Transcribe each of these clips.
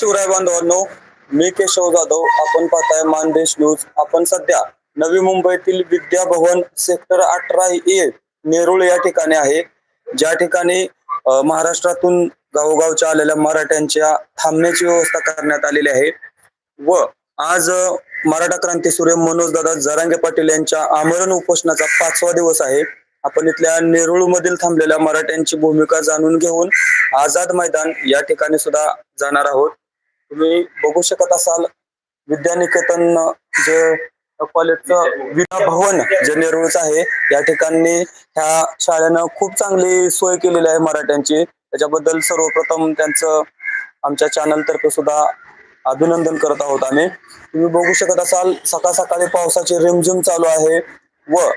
शिवराय बांधवांनो मी केशव जाधव. आपण पाहताय मानदेश न्यूज. आपण सध्या नवी मुंबईतील विद्या भवन सेक्टर अठरा ए नेरुळ या ठिकाणी आहे. ज्या ठिकाणी महाराष्ट्रातून गावोगावच्या आलेल्या मराठ्यांच्या थांबण्याची व्यवस्था करण्यात आलेली आहे. व आज मराठा क्रांती सूर्य मनोज दादा जरांगे पाटील यांच्या आमरण उपोषणाचा पाचवा दिवस आहे. आपण इथल्या नेरुळ मधील थांबलेल्या मराठ्यांची भूमिका जाणून घेऊन आझाद मैदान या ठिकाणी सुद्धा जाणार आहोत. तुम्ही बघू शकत असाल विद्यानिकेतन जे कॉलेजचं विद्या भवन जे नेरूळच आहे या ठिकाणी ह्या शाळेनं खूप चांगली सोय केलेली आहे मराठ्यांची. त्याच्याबद्दल सर्वप्रथम त्यांचं आमच्या चॅनल तर्फे सुद्धा अभिनंदन करत आहोत आम्ही. तुम्ही बघू शकत असाल सकाळ सकाळी पावसाची रिमझिम चालू आहे व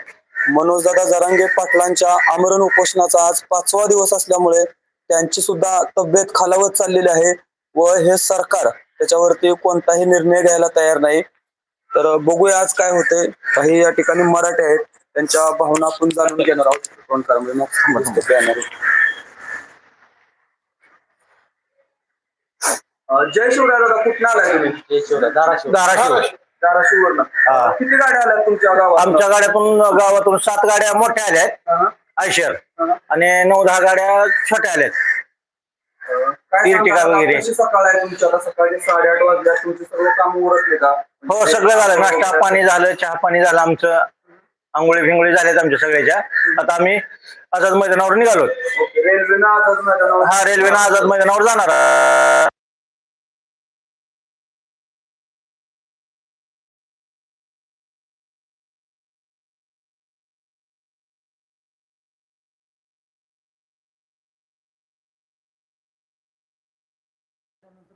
मनोजदादा जरांगे पाटलांच्या आमरण उपोषणाचा आज पाचवा दिवस असल्यामुळे त्यांची सुद्धा तब्येत खालावत चाललेली आहे. व हे सरकार त्याच्यावरती कोणताही निर्णय घ्यायला तयार नाही. तर बघूया आज काय होते. काही या ठिकाणी मराठी आहेत. त्यांच्या भावना आपण जाणून घेणार आहोत. फोन जय शिवराय दादा कुठं आलाय तुम्ही? जय शिवराय धाराशिव. धाराशिव. धाराशिववरनं. हा. किती गाड्या आल्या तुमच्या गावात आमच्या गाड्यातून गावातून सात गाड्या मोठ्या आल्या आहेत आयशर. आणि नऊ दहा गाड्या छोट्या आल्या आहेत सांगाल? वगैरे. कशी सकाळ आहे तुमच्या आता सकाळी साडेआठ वाजल्या तुमचे सर्व काम उरकले का हो. सगळं झालं नाश्ता पाणी झालं चहा पाणी झालं आमचं. आंघोळी फिंगोळी झाल्यात आमच्या सगळ्याच्या. आता आम्ही आझाद मैदानावर निघालो. रेल्वेनं आझाद मैदानावर हा रेल्वेनं आझाद मैदानावर जाणार.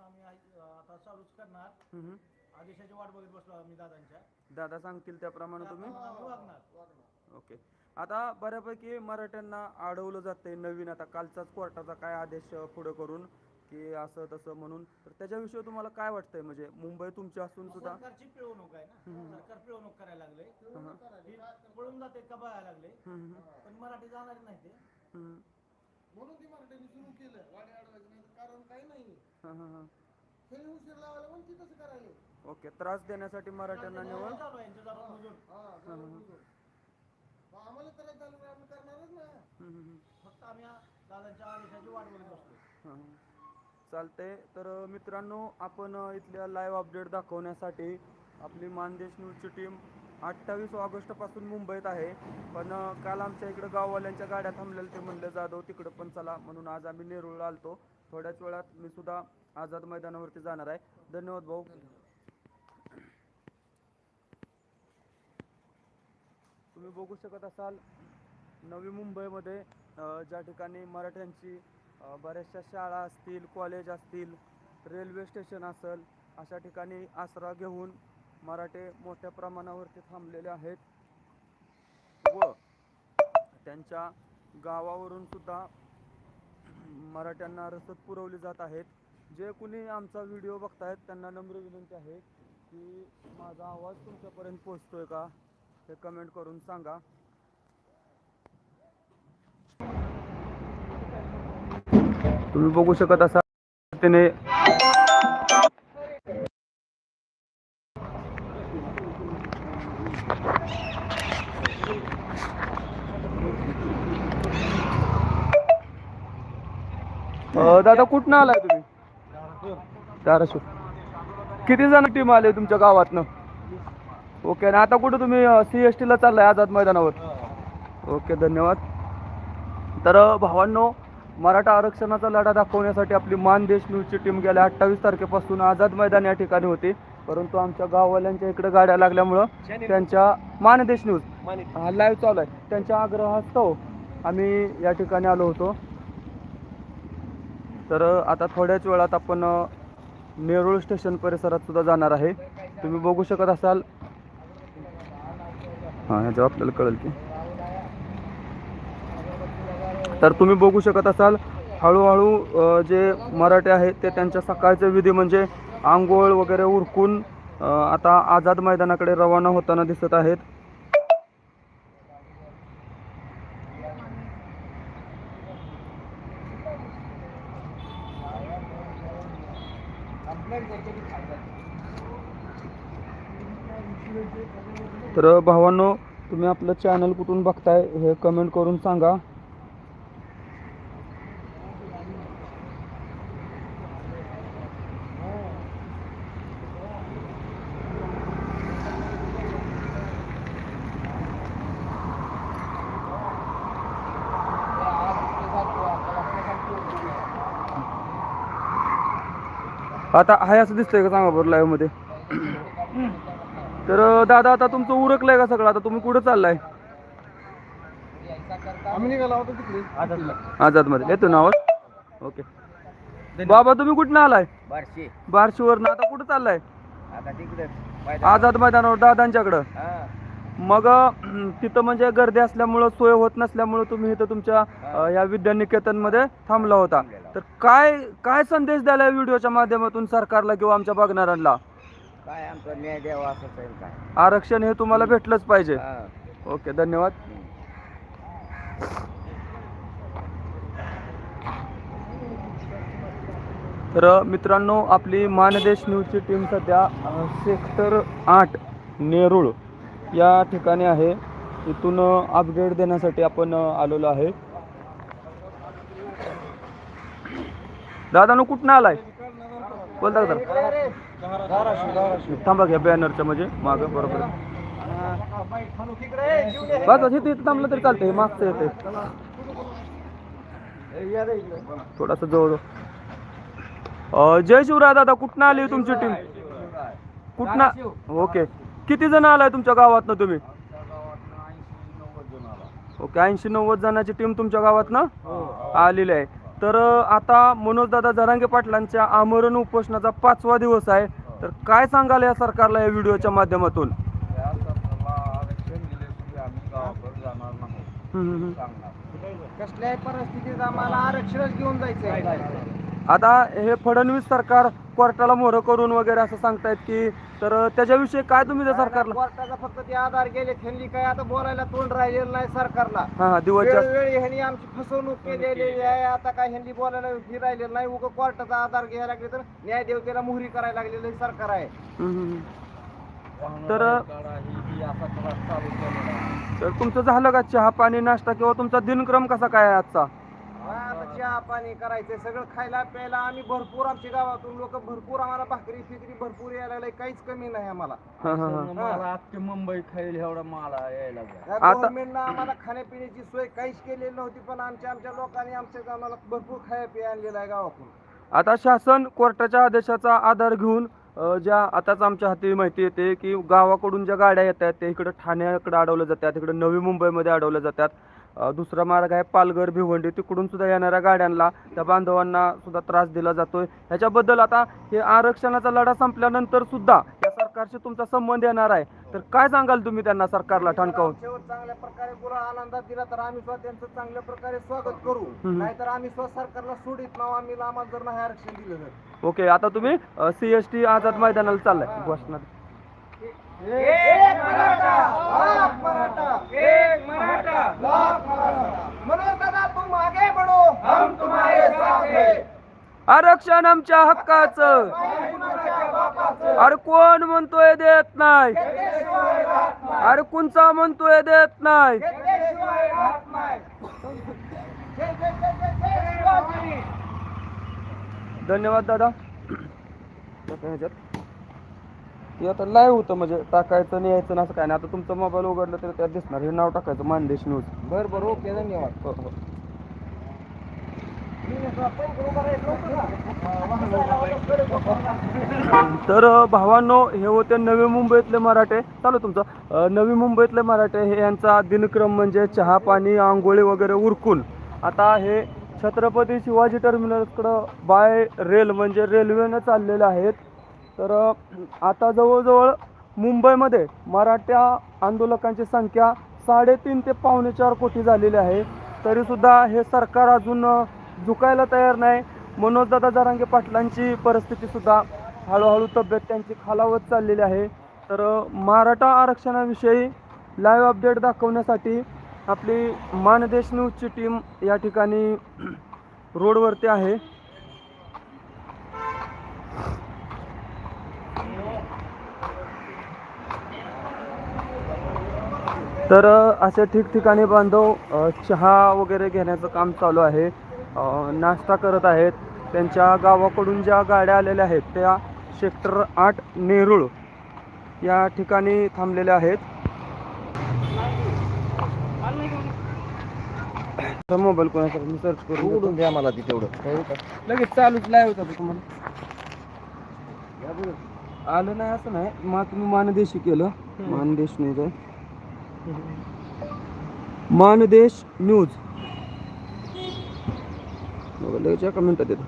आम्ही आई- आता चालूच करणार. आदेशाची वाट बघत बसलो आम्ही दादांच्या. दादा सांगतील त्याप्रमाणे तुम्ही? आम्ही वागणार ओके. आता बऱ्यापैकी मराठ्यांना अडवलं जातंय नवीन आता कालचाच कोर्टाचा काय आदेश अ, पुढे करून की असं तसं म्हणून. तर त्याच्याविषयी तुम्हाला काय वाटतंय? म्हणजे मुंबई तुमची असून सुद्धा सरकारची पिळवणूक आहे ना? सरकार पिळवणूक करायला लागले. ही. पळून जाते का बघायला लागले? हम्म, पण मराठी जाणार नाही ते. हम्म, म्हणून ती मराठ्यांनी सुरू केलं. वाडे अडवायचं नाही कारण काही नाही हं, हं, हं. हे उशीर लावायला पण ती तसं करायला ओके त्रास देण्यासाठी मराठ्यांना निवड चालू आहे यांचं जरा बुजून. आम्हाला त्रास झाला तर आम्ही करणारच ना हम्म, हम्म, हम्म. फक्त आम्ही आ- दादांच्या आदेशाची वाट बघत बसलो हं. चालतंय तर अ, मित्रांनो आपण अ, इथल्या लाईव्ह अपडेट दाखवण्यासाठी आपली मानदेश न्यूजची टीम अठ्ठावीस ऑगस्टपासून मुंबईत आहे. पण काल आमच्या इकडं गाववाल्यांच्या गाड्या थांबलेल्या ते म्हणलं जाधव तिकडं पण चला. म्हणून आज आम्ही नेरूळला आलतो. थोड्याच वेळात मी सुद्धा आझाद मैदानावरती जाणार आहे. धन्यवाद भाऊ. तुम्ही बघू शकत असाल नवी मुंबईमध्ये ज्या ठिकाणी मराठ्यांची बऱ्याचशा शाळा असतील कॉलेज असतील रेल्वे स्टेशन असेल अशा ठिकाणी आसरा घेऊन मराठे मोठ्या प्रमाणावरती थांबलेले आहेत. व त्यांच्या गावावरून सुद्धा मराठ्यांना रसद पुरवली जात आहेत. जे कुणी आमचा व्हिडिओ बघतायत त्यांना नम्र विनंती आहे की माझा आवाज तुमच्यापर्यंत पोचतोय का? हे कमेंट करून सांगा. तुम्ही बघू शकत असा तिने अं, दादा कुठनं आलाय तुम्ही? धाराशिव. किती जण टीम आले तुमच्या गावातनं? ओके आणि आता कुठं तुम्ही सी एस टीला चाललाय आझाद मैदानावर? ओके धन्यवाद. तर अ, भावांनो मराठा आरक्षणाचा लढा दाखवण्यासाठी आपली मानदेश न्यूजची टीम गेल्या अठ्ठावीस तारखेपासून आझाद मैदान या ठिकाणी होती. परंतु आमच्या गाववाल्यांच्या इकडे गाड्या लागल्यामुळं त्यांच्या मानदेश न्यूज हा लाईव्ह चालू आहे. त्यांच्या आग्रहास्तव आम्ही या ठिकाणी आलो होतो. तर आता थोड्याच वेळात आपण नेरूळ स्टेशन परिसरात सुद्धा जाणार आहे. तुम्ही बघू शकत असाल. हां ह्याच्यावर आपल्याला कळेल की. तर तुम्ही बघू शकत असाल हळूहळू जे मराठे आहेत ते त्यांच्या सकाळचे विधी म्हणजे आंघोळ वगैरे उरकून आता आझाद मैदानाकडे रवाना होताना दिसत आहेत. तर भावांनो तुम्ही आपलं चॅनल कुठून बघताय हे कमेंट करून सांगा. आता हाय असं दिसतंय का सांगा बरं लाईव्हमध्ये? तर दादा आता तुमचं उरकलंय का सगळं? आता तुम्ही कुठं चाललाय? आम्ही निघाला होतो तिकडे. आझादमध्ये येतो ना आवाज? ओके. बाबा तुम्ही कुठं आलाय? बारशे. बार्शीवरनं. आता कुठं चाललाय? आता तिकडे. आझाद मैदानावर दादांच्याकडं. मग तिथं म्हणजे गर्दी असल्यामुळं सोय होत नसल्यामुळं तुम्ही इथं तुमच्या या विद्यानिकेतनमध्ये थांबला होता. तर काय काय संदेश द्यायला व्हिडिओच्या माध्यमातून सरकारला किंवा आमच्या बघणाऱ्यांना? काय आमचा न्याय द्यावा असं काय? आरक्षण हे तुम्हाला भेटलंच पाहिजे. ओके धन्यवाद. तर मित्रांनो आपली मानदेश न्यूजची टीम सध्या सेक्टर आठ नेरूळ. या ठिकाणी आहे. इथून अपडेट देण्यासाठी आपण आलेलो आहे. दादा कुठनं आलाय? बोलता का थांबा घ्या बॅनरच्या म्हणजे मागं बरोबर. बघा तिथे थांबलं तरी चालतंय. मागचं येते थोडासा जवळ. जय शिवराय दादा कुठनं आली हो तुमची टीम कुठनं? ओके. किती जण आलाय तुमच्या गावातनं तुम्ही? ओके ऐंशी नव्वद जणांची टीम तुमच्या गावातनं आलेली आहे. तर आता मनोज दादा जरांगे पाटलांच्या आमरण उपोषणाचा पाचवा दिवस आहे. तर काय सांगाल या सरकारला या व्हिडिओच्या माध्यमातून. कसल्याही परिस्थितीत आम्हाला आरक्षणच घेऊन जायचंय. आता हे फडणवीस सरकार कोर्टाला मोहर करून वगैरे असं सांगतायत की तर त्याच्याविषयी काय तुम्ही त्या सरकारला कोर्टाचा फक्त ते आधार गेले त्यांनी काय आता बोलायला तोंड राहिलेलं नाही सरकारला. हा हा वेळोवेळी ह्यांनी आमची फसवणूक केलेली आहे आता काय ह्यांनी बोलायला ही राहिलेलं नाही उगा कोर्टाचा आधार घ्यायला लागले तर न्यायदेवतेला मोहरी करायला लागलेलं हे सरकार आहे. हम्म, हम्म. तर तर तुमचं झालं का चहा पाणी नाश्ता किंवा तुमचा दिनक्रम कसा काय आहे आजचा? आता चहा पाणी करायचंय सगळं खायला प्यायला आम्ही भरपूर आमच्या गावातून लोक भरपूर आम्हाला भाकरी फिकरी भरपूर यायला लागले काहीच कमी नाही आम्हाला. हा, हा, हा. मला मुंबई खाईल एवढा माला यायला आता- गव्हर्नमेंटनं आम्हाला खाण्यापिण्याची सोय काहीच केलेली नव्हती पण आमच्या आमच्या लोकांनी आमच्या आम्हाला भरपूर खाया पिया आणलेला आहे गावातून. आता शासन कोर्टाच्या आदेशाचा आधार घेऊन अ, ज्या आताच आमच्या हाती माहिती येते की गावाकडून ज्या गाड्या येतात त्या इकडे ठाण्याकडे अडवल्या जातात इकडे नवी मुंबईमध्ये अडवल्या जातात. दुसरा मार्ग आहे पालघर भिवंडी. तिकडून सुद्धा येणाऱ्या गाड्यांना त्या बांधवांना सुद्धा त्रास दिला जातोय. ह्याच्याबद्दल आता हे आरक्षणाचा लढा संपल्यानंतर सुद्धा या सरकारशी तुमचा संबंध येणार आहे. तर काय सांगाल तुम्ही त्यांना सरकारला ठणकावून? चांगल्या प्रकारे गुरा आनंदात दिला तर आम्ही सुद्धा त्यांचं चांगल्या प्रकारे स्वागत करू. नाहीतर आम्ही सुद्धा सरकारला सोडित नाव आम्ही आम्हाला जर नाही आरक्षण दिलं ओके आता तुम्ही सी एस टी आझाद मैदानाला चाललाय. घोषणा एक मराठा लाख मराठा एक मराठा लाख मराठा. मनोज दादा तुम आगे बढ़ो. हम तुम्हारे साथ हैं. आरक्षण आमच्या हक्काचं. अरे कोण म्हणतोय देत नाही. अरे कुणचा म्हणतोय देत नाही. धन्यवाद दादा. ह्याच्यात. हे आता लाईव्ह होतं म्हणजे टाकायचं नाही यायचं ना असं काय नाही. आता तुमचा मोबाईल उघडलं तर त्यात दिसणार. हे नाव टाकायचं मानदेश न्यूज बर बर ओके धन्यवाद. हो हो. तर भावांनो हे होते नवी मुंबईतले मराठे. चालू तुमचं. नवी मुंबईतले मराठे हे यांचा दिनक्रम म्हणजे चहा पाणी आंघोळी वगैरे उरकून. आता हे छत्रपती शिवाजी टर्मिनसकडं बाय रेल म्हणजे रेल्वेनं चाललेले आहेत. तर आता जवळजवळ मुंबईमध्ये मराठा आंदोलकांची संख्या साडेतीन ते पावणे चार कोटी झालेली आहे. तरीसुद्धा हे सरकार अजून झुकायला तयार नाही. मनोजदादा जरांगे पाटलांची परिस्थितीसुद्धा हळूहळू तब्येत त्यांची खालावत चाललेली आहे. तर मराठा आरक्षणाविषयी लाईव्ह अपडेट दाखवण्यासाठी आपली मानदेश न्यूजची टीम या ठिकाणी रोडवरती आहे. तर अ, अशा ठिकठिकाणी बांधव चहा वगैरे घेण्याचं काम चालू आहे. नाश्ता करत आहेत. त्यांच्या गावाकडून ज्या गाड्या आलेल्या आहेत त्या सेक्टर आठ नेरूळ या ठिकाणी थांबलेल्या आहेत. मोबाईल कोणाचा मी सर्च करून देतो. द्या मला ती तेवढं. लगेच चालूच लाईव्ह होता तुम्हाला. आलं नाही असं नाही. मग तुम्ही मानदेशी केलं. मानदेश आहे मानदेश न्यूज. लगेच एका मिनिटात येतो.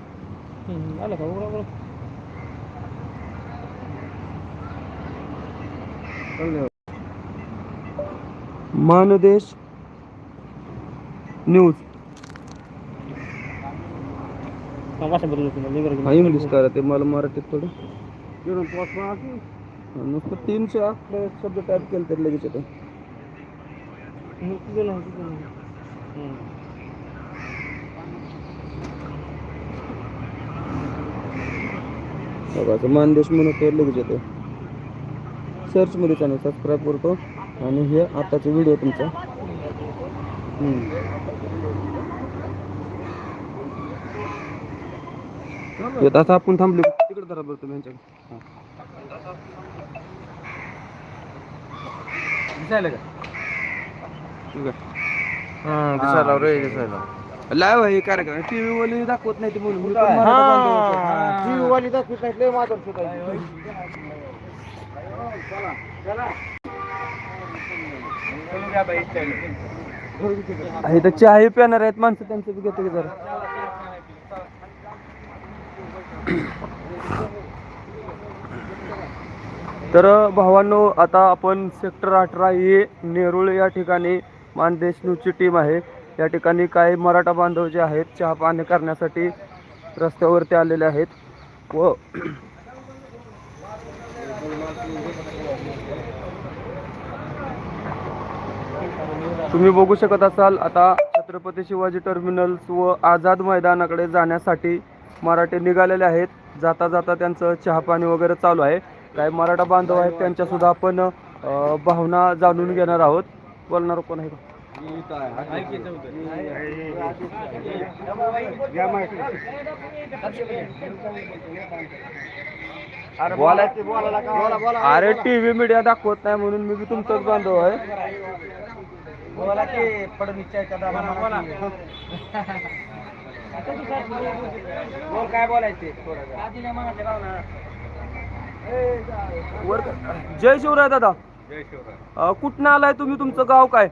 मानदेश न्यूज. हा इंग्लिश करा ते मला मराठीत थोडं. नुसतं तीनशे आकडे शब्द टाईप केले तरी लगेच येतं बघा असं मानदेश म्हणून तर लगेच येतो सर्चमध्ये चॅनल सबस्क्राईब करतो. आणि हे आताचा व्हिडिओ तुमचा. येत आता आपण थांबलो तिकडे धरा बरं तुम्ही यांच्याकडे. दिसायला का? दिसायला रे दिसायला आहे कार्यक्रम. टीव्ही वाली दाखवत नाही ते होतो. वाली दाखवत नाही लय आहे. तर चहाही पिणार आहेत माणसं त्यांचं बी घेतो की जरा. तर भावांनो आता आपण सेक्टर अठरा ए नेरुळ या ठिकाणी मानदेश टीम आहे. या ठिकाणी काही मराठा बांधव जे आहेत चहा पाणी करण्यासाठी रस्त्यावरती आलेले आहेत. व तुम्ही बघू शकत असाल आता छत्रपती शिवाजी टर्मिनल्स व आझाद मैदानाकडे जाण्यासाठी मराठे निघालेले आहेत. जाता जाता त्यांचं चहापाणी वगैरे चालू आहे. काही मराठा बांधव आहेत त्यांच्यासुद्धा आपण भावना जाणून घेणार आहोत. बोलणार कोण आहे का? अरे टीव्ही मीडिया दाखवत नाही म्हणून मी तुमचाच बांधव आहे. बोला की पडवीच्या बोल. काय बोलायचे? वर जय शिवराय दादा. जय शिवराय अ, कुठनं आलाय तुम्ही? तुमचं गाव काय?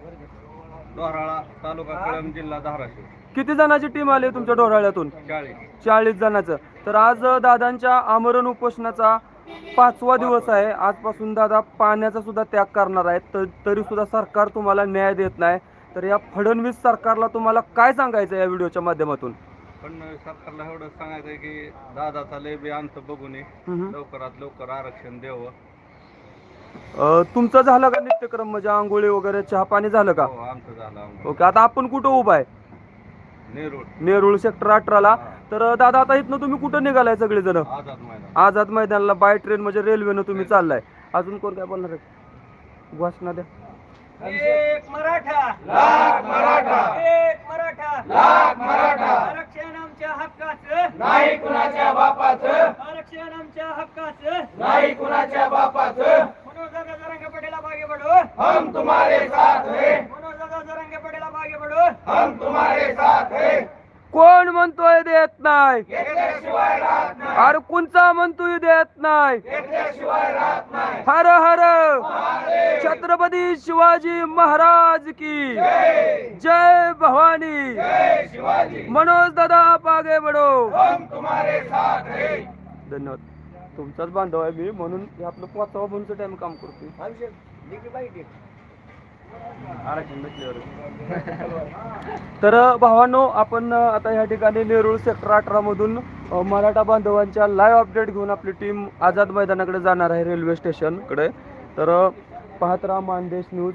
डोराळा तालुका कळंब जिल्हा धाराशिव. किती जणांची टीम आली तुमच्या डोराळ्यातून चाळीस. चाळीस जणांचं. तर आज दादांच्या आमरण उपोषणाचा पाचवा दिवस आहे. आजपासून दादा पाण्याचा सुद्धा त्याग करणार आहेत. तर सुद्धा सरकार तुम्हाला न्याय देत नाही. तर या फडणवीस सरकारला तुम्हाला काय सांगायचं या व्हिडिओच्या माध्यमातून? पण सरकारला एवढं सांगायचं की दादाचा लय बी अंत बघू नये हम्म. लवकरात लवकर आरक्षण द्यावं. अ, तुमचं झालं का नित्यक्रम? म्हणजे आंघोळी वगैरे चहा पाणी झालं का? हो आमचं झालं आम्हाला. ओके आता आपण कुठं उभा आहे? नेरूळ. नेरुळ सेक्टर अठराला. तर दादा आता इथनं तुम्ही कुठं निघालाय सगळेजण? आझाद मैदान. आझाद मैदानाला बाय ट्रेन म्हणजे रेल्वेनं तुम्ही चाललाय. अजून कोण काय बोलणार आहे? घोषणा द्या. एक मराठा. लाख मराठा. एक मराठा. लाख मराठा आरक्षण आमच्या हक्काचं नाही कुणाच्या बापाचं आरक्षण आमच्या हक्काचं नाही कुणाच्या बापाचं मनोज दादा जरंगे पटेला मागे बढो हम तुम्हारे साथ हैं मनोज दादा जरंगे पटेला मागे बढो हम तुम्हारे साथ हैं कोण म्हणतोय देत नाही घेतल्याशिवाय राहत नाही अरे कोणचा म्हणतोय देत नाही घेतल्याशिवाय राहत नाही हर हर छत्रपती शिवाजी महाराज की जय भवानी जय शिवाजी मनोज दादा पागे बडो साथ हैं। धन्यवाद. तुमचाच बांधव आहे मी म्हणून हे आपलं पाचवा फोनचं टाइम काम करतोय. तर भावांनो आपण आता या ठिकाणी नेरूळ सेक्टर अठरा मधून मराठा बांधवांच्या लाईव्ह अपडेट घेऊन आपली टीम आझाद मैदानाकडे जाणार आहे रेल्वे स्टेशनकडे. तर पाहत राहा मानदेश न्यूज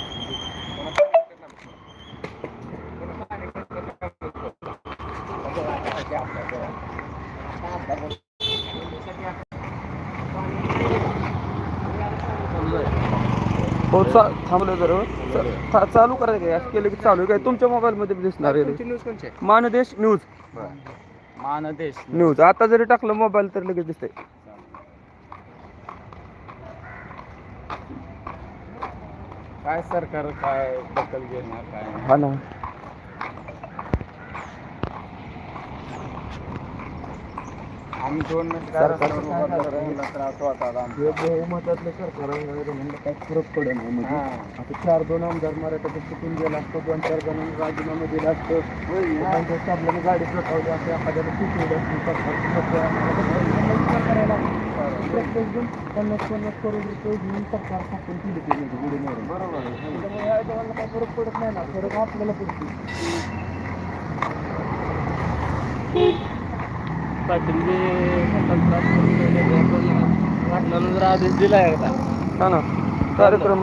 हो. चा थांबलं जरा चालू करायचं काय असं केलं की चालू आहे काय? तुमच्या मोबाईलमध्ये दिसणार आहे. न्यूज कोणची आहे? मानदेश न्यूज. मानदेश न्यूज. आता जरी टाकलं मोबाईल तर लगेच दिसतंय. काय सरकार काय दखल घेणार काय हा ना. आम्ही दोन बहुमतातलं सरकार म्हणलं काय फरक पडेल म्हणजे. आता चार दोन आमदार मराठा चुकून गेला असतो दोन चार जणांनी राजीनामा दिला असतं. आपल्याला गाडी पेटवली असते एखाद्याला सुचवली असती सरकार प्रत्येक जण पन्नास पन्नास करोड रुपये घेऊन सरकार स्थापन केली ते मारून. बरोबर. त्यामुळे दोघांना फरक पडत नाही ना फरक आपल्याला पडतो पाटील वाटलं जर आदेश दिला एकदा हा ना. कार्यक्रम